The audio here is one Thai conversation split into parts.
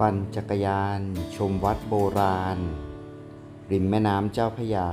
ปั่นจักรยาน ชมวัดโบราณ ริมแม่น้ำเจ้าพยา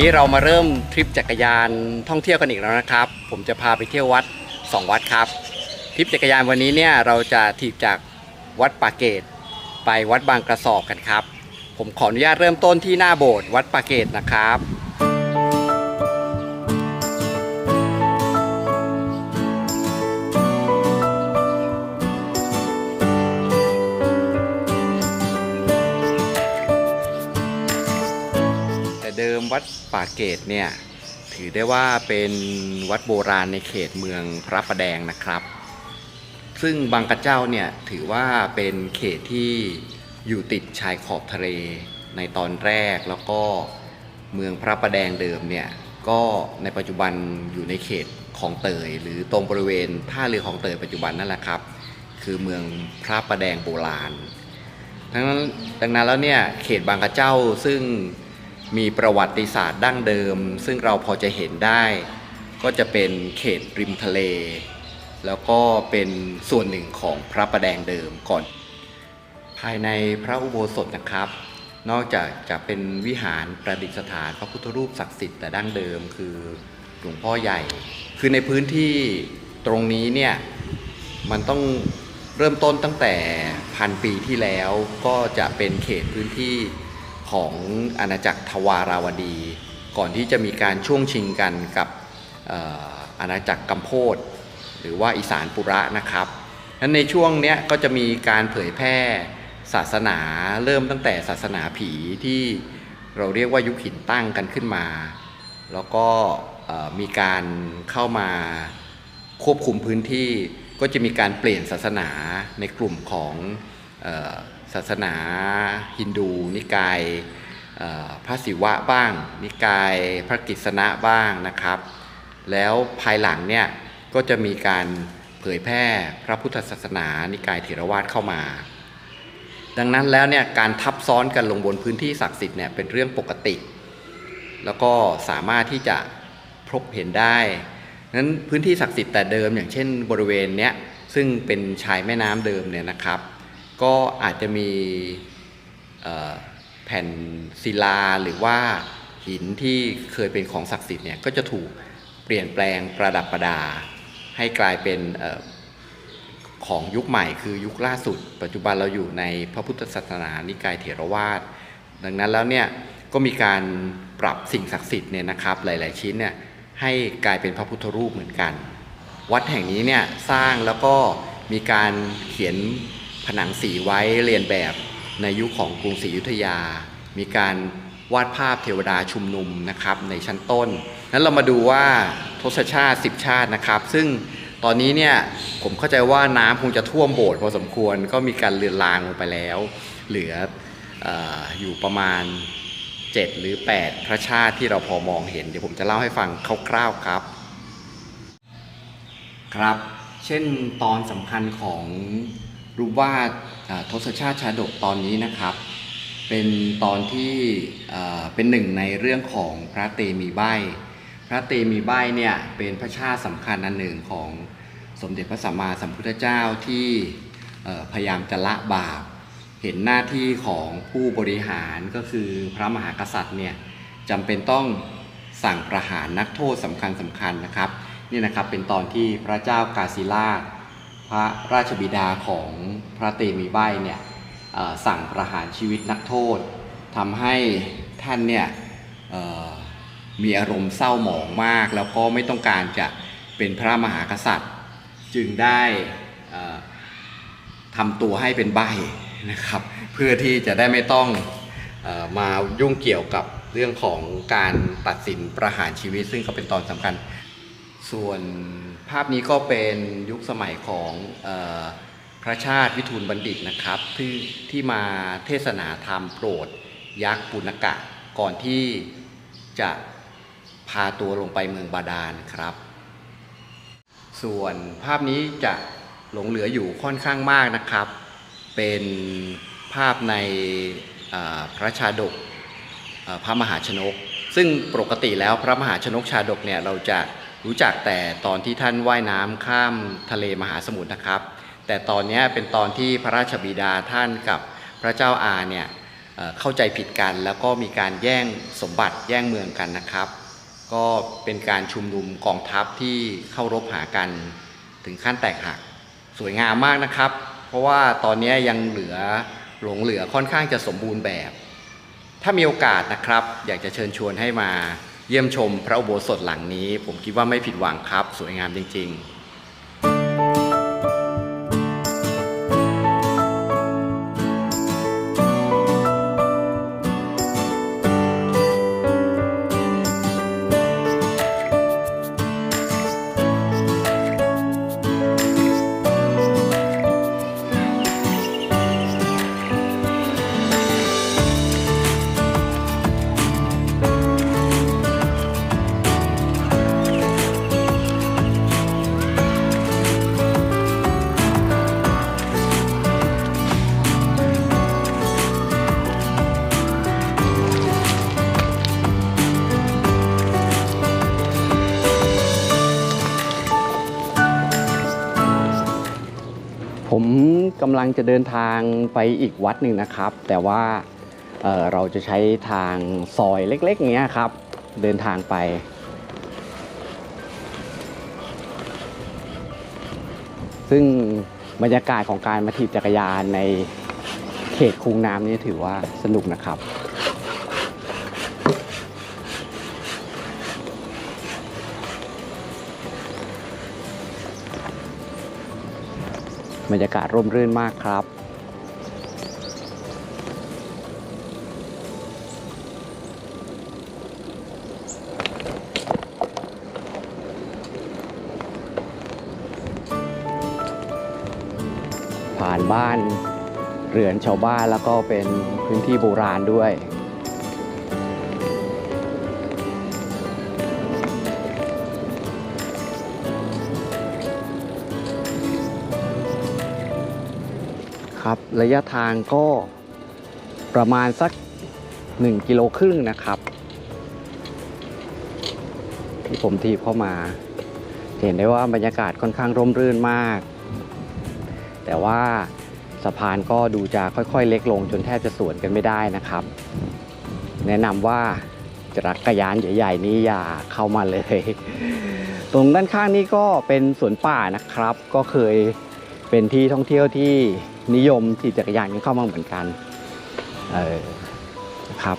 นนี้เรามาเริ่มทริปจักรยานท่องเที่ยวกันอีกแล้วนะครับ ผมจะพาไปเที่ยววัด 2 วัดครับ ทริปจักรยานวันนี้เนี่ยเราจะถีบจากวัดปากเกต ไปวัดบางกระสอบกันครับ ผมขออนุญาตเริ่มต้นที่หน้าโบสถ์วัดปากเกตนะครับ ดป่าเกตเนี่ยถือได้ว่าเป็นวัดโบราณในเขตเมืองพระประแดงนะครับ ซึ่งบางกระเจ้าเนี่ยถือว่าเป็นเขตที่อยู่ติดชายขอบทะเลในตอนแรกแล้วก็เมืองพระประแดงเดิมเนี่ยก็ในปัจจุบันอยู่ในเขตของเตย หรือตรงบริเวณท่าเรือของเตยปัจจุบันนั่นแหละครับ คือเมืองพระประแดงโบราณทั้งนั้นดังนั้นแล้วเนี่ยเขตบางกระเจ้าซึ่ง มีประวัติศาสตร์ดั้งเดิม ซึ่งเราพอจะเห็นได้ ก็จะเป็นเขตริมทะเล แล้วก็เป็นส่วนหนึ่งของพระประแดงเดิมก่อน ภายในพระอุโบสถนะครับ นอกจากจะเป็นวิหารประดิษฐานพระพุทธรูปศักดิ์สิทธิ์แต่ดั้งเดิมคือหลวงพ่อใหญ่ คือในพื้นที่ตรงนี้เนี่ยมันต้องเริ่มต้นตั้งแต่พันปีที่แล้วก็จะเป็นเขตพื้นที่ ของอาณาจักรทวาราวดี ก่อนที่จะมีการช่วงชิงกันกับอาณาจักรกัมโพดหรือว่าอีสานปุระนะครับนั้นในช่วงเนี้ยก็จะมีการเผยแพร่ศาสนาเริ่มตั้งแต่ศาสนาผีที่เราเรียกว่ายุคหินตั้งกันขึ้นมา แล้วก็มีการเข้ามาควบคุมพื้นที่ก็จะมีการเปลี่ยนศาสนาในกลุ่มของ ศาสนาฮินดู นิกายพระศิวะบ้าง นิกายพระกิษณะบ้างนะครับ แล้วภายหลังเนี่ยก็จะมีการเผยแพร่พระพุทธศาสนา นิกายเถรวาทเข้ามา ดังนั้นแล้วเนี่ยการทับซ้อนกันลงบนพื้นที่ศักดิ์สิทธิ์เนี่ยเป็นเรื่องปกติ แล้วก็สามารถที่จะพบเห็นได้นั้นพื้นที่ศักดิ์สิทธิ์แต่เดิมอย่างเช่นบริเวณเนี้ยซึ่งเป็นชายแม่น้ำเดิมเนี่ยนะครับ ก็อาจจะมีแผ่นศิลาหรือว่าหินที่เคยเป็นของศักดิ์สิทธิ์เนี่ยก็จะถูกเปลี่ยนแปลงประดับประดา ให้กลายเป็นออของยุคใหม่คือยุคล่าสุด ปัจจุบันเราอยู่ในพระพุทธศาสนานิกายเถรวาท ดังนั้นแล้วเนี่ยก็มีการปรับสิ่งศักดิ์สิทธิ์เนี่ยนะครับหลาย ๆ ชิ้นเนี่ยให้กลายเป็นพระพุทธรูปเหมือนกัน วัดแห่งนี้เนี่ยสร้างแล้วก็มีการเขียน ผนังสีไว้เรียนแบบในยุคของกรุงศรีอยุธยา มีการวาดภาพเทวดาชุมนุมนะครับในชั้นต้น นั้นเรามาดูว่าทศชาติ 10 ชาตินะครับ ซึ่งตอนนี้เนี่ยผมเข้าใจว่าน้ำคงจะท่วมโบสถ์พอสมควรก็มีการเลือนลางลงไปแล้ว เหลืออออยู่ประมาณ 7 หรือ 8 พระชาติที่เราพอมองเห็น เดี๋ยวผมจะเล่าให้ฟังคร่าวๆครับ ครับ เช่นตอนสำคัญของ รูปวาดอ่าทศชาติชาดกตอนนี้นะครับ เป็นตอนที่เป็นหนึ่งในเรื่องของพระเตมีใบพระเตมีใบเนี่ยเป็นพระชาติสำคัญอันหนึ่งของสมเด็จพระสัมมาสัมพุทธเจ้าที่พยายามจะละบาป เห็นหน้าที่ของผู้บริหารก็คือพระมหากษัตริย์เนี่ยจำเป็นต้องสั่งประหารนักโทษสำคัญสำคัญนะครับนี่นะครับเป็นตอนที่พระเจ้ากาศิราช พระราชบิดาของพระเตมีใบเนี่ยสั่งประหารชีวิตนักโทษทำให้ท่านเนี่ยมีอารมณ์เศร้าหมองมาก แล้วก็ไม่ต้องการจะเป็นพระมหากษัตริย์ จึงได้ทำตัวให้เป็นใบนะครับเพื่อที่จะได้ไม่ต้องออมายุ่งเกี่ยวกับเรื่องของการตัดสินประหารชีวิต ซึ่งก็เป็นตอนสำคัญส่วน ภาพนี้ก็เป็นยุคสมัยของออพระชาติวิทูลบัณฑิตนะครับ ที่ที่มาเทศนาธรรมโปรด ยักษ์ปุณกะ ก่อนที่จะพาตัวลงไปเมืองบาดาลครับ ส่วนภาพนี้จะหลงเหลืออยู่ค่อนข้างมากนะครับ เป็นภาพในพระชาดกพระมหาชนก ซึ่งปกติแล้วพระมหาชนกชาดกเนี่ยเราจะ รู้จักแต่ตอนที่ท่านว่ายน้ำข้ามทะเลมหาสมุทรนะครับ แต่ตอนนี้เป็นตอนที่พระราชบิดาท่านกับพระเจ้าอาเนี่ยเข้าใจผิดกันแล้วก็มีการแย่งสมบัติแย่งเมืองกันนะครับ ก็เป็นการชุมนุมกองทัพที่เข้ารบหากันถึงขั้นแตกหักสวยงามมากนะครับ เพราะว่าตอนนี้ยังเหลือหลงเหลือค่อนข้างจะสมบูรณ์แบบ ถ้ามีโอกาสนะครับ อยากจะเชิญชวนให้มา เยี่ยมชมพระอุโบสถหลังนี้ ผมคิดว่าไม่ผิดหวังครับ สวยงามจริง ๆำลังจะเดินทางไปอีกวัดหนึ่งนะครับ แต่ว่าเเราจะใช้ทางซอยเล็กๆเนี้ยครับ เดินทางไป ซึ่งบรรยากาศของการมาถีบจักรยานในเขตคูน้ำนี่ถือว่าสนุกนะครับ บรรยากาศร่มรื่นมากครับผ่านบ้านเรือนชาวบ้านแล้วก็เป็นพื้นที่โบราณด้วย ครับ ระยะทางก็ประมาณสัก 1 กิโลครึ่งนะครับ ที่ผมทีบเข้ามา เห็นได้ว่าบรรยากาศค่อนข้างร่มรื่นมาก แต่ว่าสะพานก็ดูจะค่อยๆ เล็กลงจนแทบจะสวนกันไม่ได้นะครับ แนะนำว่าจักรยานใหญ่ๆนี้อย่าเข้ามาเลย ตรงด้านข้างนี้ก็เป็นสวนป่านะครับ ก็เคยเป็นที่ท่องเที่ยวที่ นิยมขี่จักรยานกันเข้ามาเหมือนกันเออนะครับ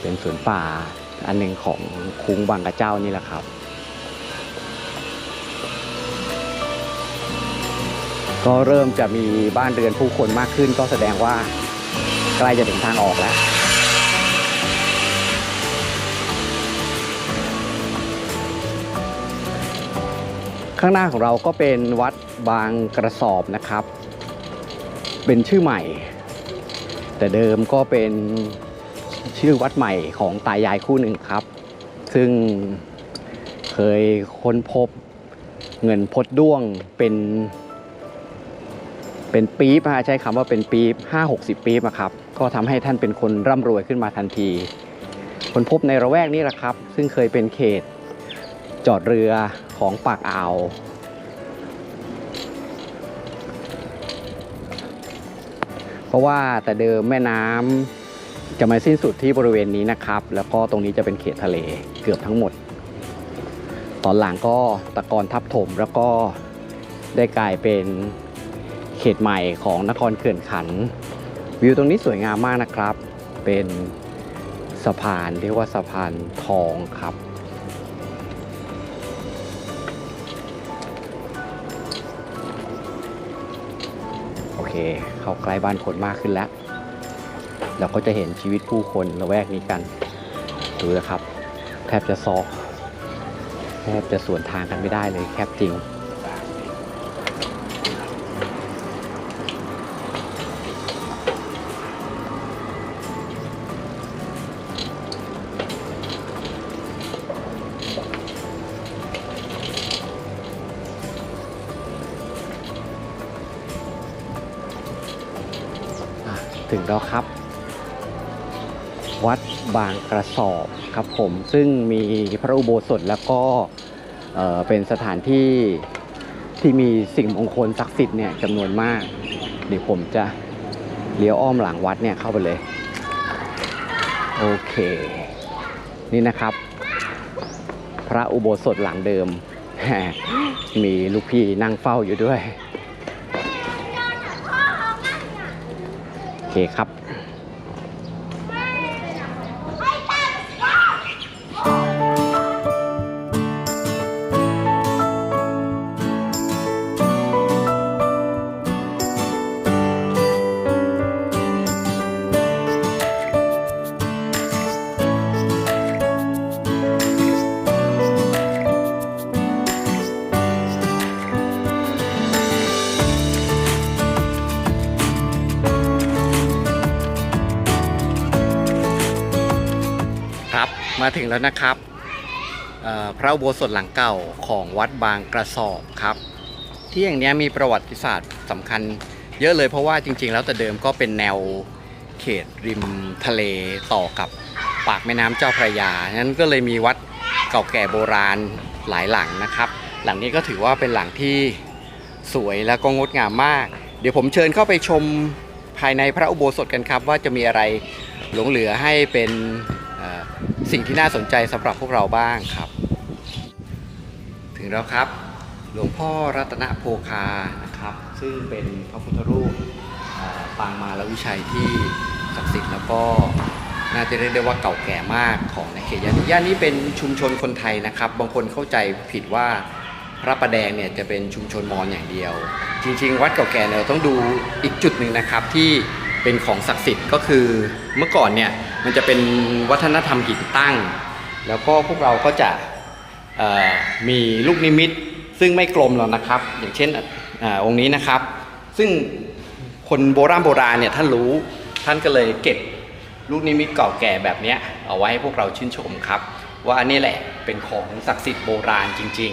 เป็นสวนป่าอันหนึ่งของคุ้งบางกระเจ้านี่แหละครับก็เริ่มจะมีบ้านเรือนผู้คนมากขึ้น ก็แสดงว่าใกล้จะถึงทางออกแล้ว ข้างหน้าของเราก็เป็นวัดบางกระสอบนะครับ เป็นชื่อใหม่ แต่เดิมก็เป็นชื่อวัดใหม่ของตายายคู่หนึ่งครับ ซึ่งเคยค้นพบเงินพดด้วงเป็นเป็นปี๊บใช้คำว่าเป็นปี๊บห้าหกสิบปี๊บครับ ก็ทำให้ท่านเป็นคนร่ำรวยขึ้นมาทันทีคนพบในระแวกนี้แหละครับ ซึ่งเคยเป็นเขตจอดเรือของปากอ่าว ราะว่าแต่เดิมแม่น้ำจะมาสิ้นสุดที่บริเวณนี้นะครับ แล้วก็ตรงนี้จะเป็นเขตทะเลเกือบทั้งหมด ตอนหลังก็ตะกอนทับถมแล้วก็ได้กลายเป็นเขตใหม่ของนครเขื่อนขัน วิวตรงนี้สวยงามมากนะครับ เป็นสะพานเรียกว่าสะพานทองครับ เคเข้าใกล้บ้านคนมากขึ้นแล้ว เราก็จะเห็นชีวิตผู้คนละแวกนี้กันดูนะครับ แทบจะซอกแทบจะสวนทางกันไม่ได้เลยแคบจริง ถึงแล้วครับ วัดบางกระสอบครับผมซึ่งมีพระอุโบสถแล้วก็เอ่อเป็นสถานที่ที่มีสิ่งมงคลศักดิ์สิทธิ์เนี่ยจำนวนมาก เดี๋ยวผมจะเลี้ยวอ้อมหลังวัดเนี่ยเข้าไปเลย โอเค นี่นะครับ พระอุโบสถหลังเดิม มีลูกพี่นั่งเฝ้าอยู่ด้วย โอ เคครับ มาถึงแล้วนะครับพระอุโบสถหลังเก่าของวัดบางกระสอบครับ ที่อย่างนี้มีประวัติศาสตร์สำคัญเยอะเลยเพราะว่าจริง ๆ แล้วแต่เดิมก็เป็นแนวเขตริมทะเลต่อกับปากแม่น้ำเจ้าพระยานั้นก็เลยมีวัดเก่าแก่โบราณหลายหลังนะครับ หลังนี้ก็ถือว่าเป็นหลังที่สวยและก็งดงามมาก เดี๋ยวผมเชิญเข้าไปชมภายในพระอุโบสถกันครับ ว่าจะมีอะไรหลงเหลือให้เป็น สิ่งที่น่าสนใจสำหรับพวกเราบ้างครับ ถึงแล้วครับ หลวงพ่อรัตนโภคานะครับ ซึ่งเป็นพระพุทธรูปปางมาลวิชัยที่ศักดิ์สิทธิ์แล้วก็น่าจะเรียกได้ว่าเก่าแก่มากของในเขตย่านนี้ย่านนี้เป็นชุมชนคนไทยนะครับ บางคนเข้าใจผิดว่าพระประแดงเนี่ยจะเป็นชุมชนมอญอย่างเดียว จริง ๆ วัดเก่าแก่เนี่ยเราต้องดูอีกจุดหนึ่งนะครับที่เป็นของศักดิ์สิทธิ์ก็คือเมื่อก่อนเนี่ย มันจะเป็นวัฒนธรรมหินตั้ง แล้วก็พวกเราก็จะมีลูกนิมิตซึ่งไม่กลมหรอกนะครับ อย่างเช่นอองค์นี้นะครับ ซึ่งคนโบราณโบราณเนี่ยท่านรู้ท่านก็เลยเก็บลูกนิมิตเก่าแก่แบบนี้เอาไว้ให้พวกเราชื่นชมครับ ว่าอันนี้แหละเป็นของศักดิ์สิทธิ์โบราณจริง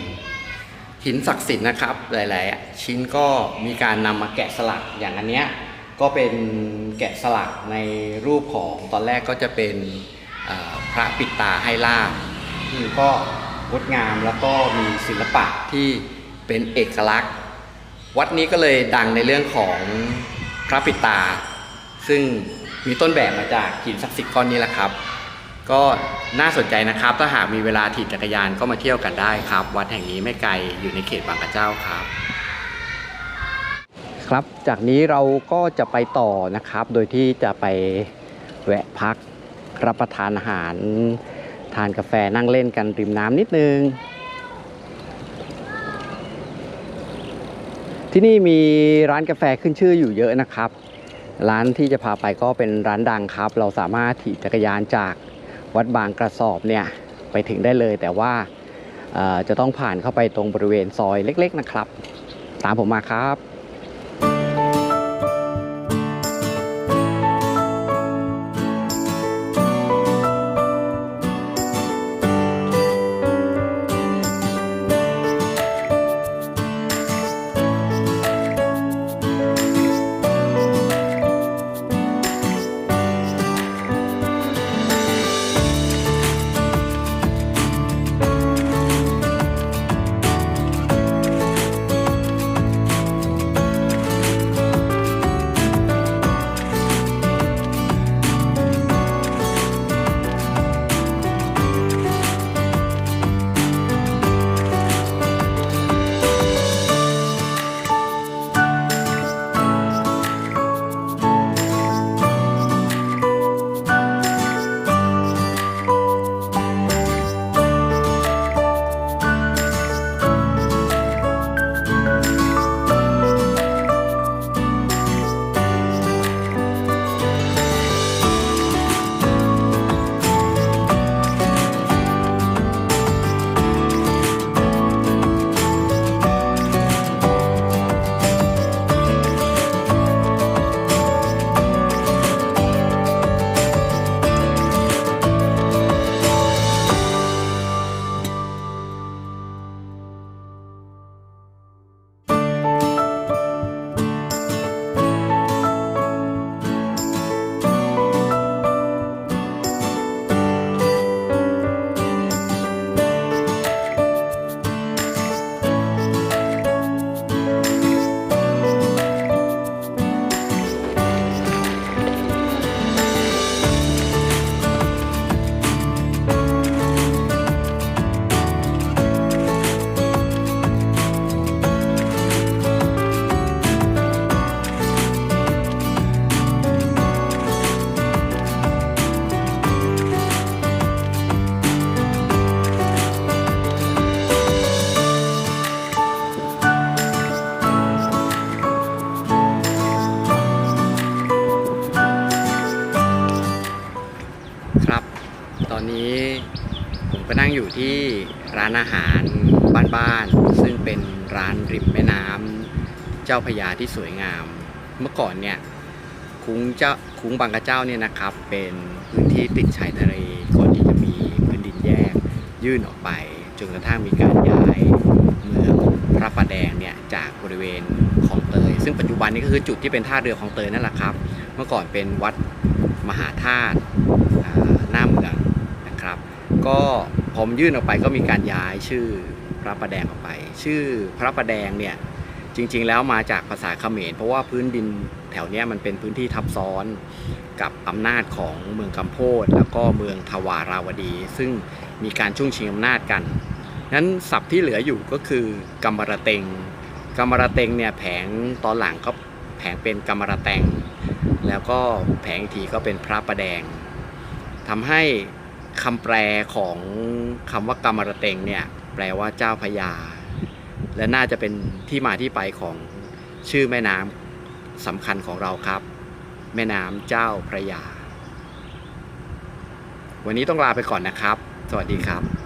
ๆ หินศักดิ์สิทธิ์นะครับหลาย ๆ ชิ้นก็มีการนำมาแกะสลักอย่างอันเนี้ย ก็เป็นแกะสลักในรูปของตอนแรกก็จะเป็นพระปิดตาให้ล่าบที่ก็งดงามแล้วก็มีศิลปะที่เป็นเอกลักษณ์ วัดนี้ก็เลยดังในเรื่องของพระปิดตา ซึ่งมีต้นแบบมาจากหินศักดิ์สิทธิ์ก้อนนี้แหละครับ ก็น่าสนใจนะครับ ถ้าหากมีเวลาถีบจักรยานก็มาเที่ยวกันได้ครับ วัดแห่งนี้ไม่ไกลอยู่ในเขตบางกระเจ้าครับ ครับ จากนี้เราก็จะไปต่อนะครับ โดยที่จะไปแวะพักรับประทานอาหาร ทานกาแฟนั่งเล่นกันริมน้ำนิดนึง ที่นี่มีร้านกาแฟขึ้นชื่ออยู่เยอะนะครับ ร้านที่จะพาไปก็เป็นร้านดังครับ เราสามารถถีบจักรยานจากวัดบางกระสอบเนี่ยไปถึงได้เลย แต่ว่าจะต้องผ่านเข้าไปตรงบริเวณซอยเล็ก ๆนะครับ ตามผมมาครับ นี้ผมก็นั่งอยู่ที่ร้านอาหารบ้านๆซึ่งเป็นร้านริมแม่น้ำเจ้าพยาที่สวยงาม เมื่อก่อนเนี่ยคุ้งเจ้าคุ้งบางกระเจ้าเนี่ยนะครับ เป็นพื้นที่ติดชายทะเลก่อนที่จะมีพื้นดินแยกยื่นออกไปจนกระทั่งมีการย้ายเมืองพระประแดงเนี่ยจากบริเวณของเตย ซึ่งปัจจุบันนี้ก็คือจุดที่เป็นท่าเรือของเตยนั่นแหละครับ เมื่อก่อนเป็นวัดมหาธาตุหน้าเมืองน ก็ผมยื่นออกไปก็มีการย้ายชื่อพระประแดงออกไป ชื่อพระประแดงเนี่ยจริง ๆ แล้วมาจากภาษาเขมรเพราะว่าพื้นดินแถวเนี้ยมันเป็นพื้นที่ทับซ้อนกับอำนาจของเมืองกัมโพดแล้วก็เมืองทวาราวดี ซึ่งมีการช่วงชิงอำนาจกันนั้นศัพท์ที่เหลืออยู่ก็คือกำมระเตงกำมระเตงเนี่ยแผงตอนหลังก็แผงเป็นกำมระแตงแล้วก็แผงอีกทีก็เป็นพระประแดงทำให้ คำแปลของคำว่ากรรมรเตงเนี่ยแปลว่าเจ้าพญา และน่าจะเป็นที่มาที่ไปของชื่อแม่น้ำสำคัญของเราครับ แม่น้ำเจ้าพระยา วันนี้ต้องลาไปก่อนนะครับ สวัสดีครับ